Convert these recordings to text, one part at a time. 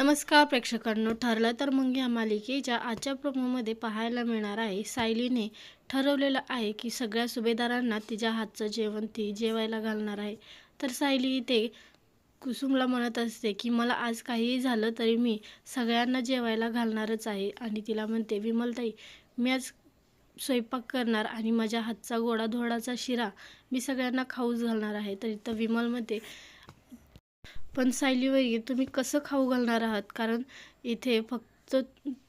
नमस्कार प्रेक्षकांनो ठरलं तर मग या मालिकेच्या आजच्या प्रोमोमध्ये पाहायला मिळणार आहे सायलीने ठरवलेलं आहे की सगळ्या सुभेदारांना तिच्या हातचं जेवण ती जेवायला घालणार आहे. तर सायली इथे कुसुमला म्हणत असते की मला आज काहीही झालं तरी मी सगळ्यांना जेवायला घालणारच आहे. आणि तिला म्हणते विमलताई मी आज स्वयंपाक करणार आणि माझ्या हातचा गोडाधोडाचा शिरा मी सगळ्यांना खाऊच घालणार आहे. तर इथं विमलमध्ये पण सायलीवरी तुम्ही कसं खाऊ घालणार आहात? कारण इथे फक्त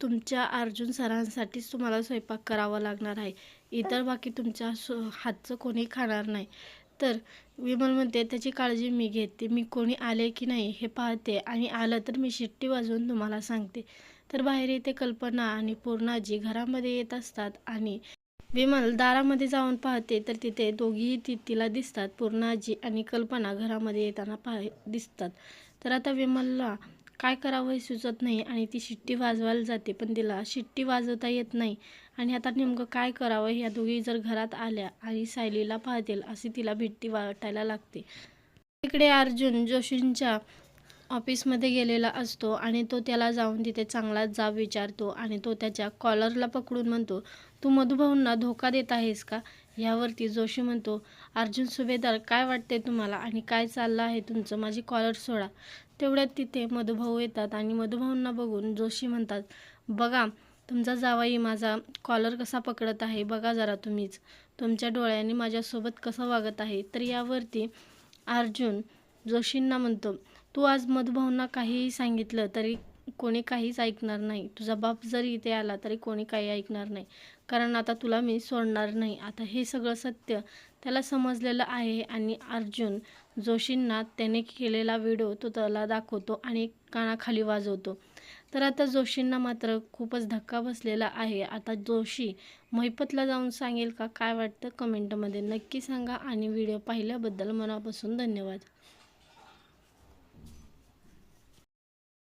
तुमच्या अर्जुन सरांसाठीच तुम्हाला स्वयंपाक करावा लागणार आहे. इतर बाकी तुमच्या सो हातचं कोणी खाणार नाही. तर विमल म्हणते त्याची काळजी मी घेते. मी कोणी आले की नाही हे पाहते आणि आलं तर मी शिट्टी वाजवून तुम्हाला सांगते. तर बाहेर येते कल्पना आणि पूर्णाजी घरामध्ये येत असतात आणि विमल दारामध्ये जाऊन पाहते तर तिथे दोघीही ती तिला दिसतात. पूर्णाजी आणि कल्पना घरामध्ये येताना पाह दिसतात. तर आता विमलला काय करावं हे सुचत नाही आणि ती शिट्टी वाजवायला जाते पण तिला शिट्टी वाजवता येत नाही. आणि आता नेमकं काय करावं? ह्या दोघी जर घरात आल्या आणि सायलीला पाहतील अशी तिला भिट्टी वाटायला लागते. इकडे अर्जुन जोशींच्या ऑफिसमध्ये गेलेला असतो आणि तो त्याला जाऊन तिथे चांगला जाब विचारतो आणि तो त्याच्या कॉलरला पकडून म्हणतो तू मधुभाऊंना धोका देत आहेस का? यावरती जोशी म्हणतो अर्जुन सुभेदार काय वाटते तुम्हाला आणि काय चाललं आहे तुमचं? माझी कॉलर सोडा. तेवढ्यात तिथे मधुभाऊ येतात आणि मधुभाऊंना बघून जोशी म्हणतात बघा तुमचा जावाई माझा कॉलर कसा पकडत आहे बघा जरा तुम्हीच. तुमच्या डोळ्यांनी माझ्यासोबत कसं वागत आहे? तर यावरती अर्जुन जोशींना म्हणतो तू आज मधुभाऊंना काहीही सांगितलं तरी कोणी काहीच ऐकणार नाही. तुझा बाप जरी इथे आला तरी कोणी काही ऐकणार नाही. कारण आता तुला मी सोडणार नाही. आता हे सगळं सत्य त्याला समजलेलं आहे आणि अर्जुन जोशींना त्याने केलेला व्हिडिओ तो त्याला दाखवतो आणि कानाखाली वाजवतो. तर आता जोशींना मात्र खूपच धक्का बसलेला आहे. आता जोशी महिपतला जाऊन सांगेल का? काय वाटतं? कमेंटमध्ये नक्की सांगा आणि व्हिडिओ पाहिल्याबद्दल मनापासून धन्यवाद.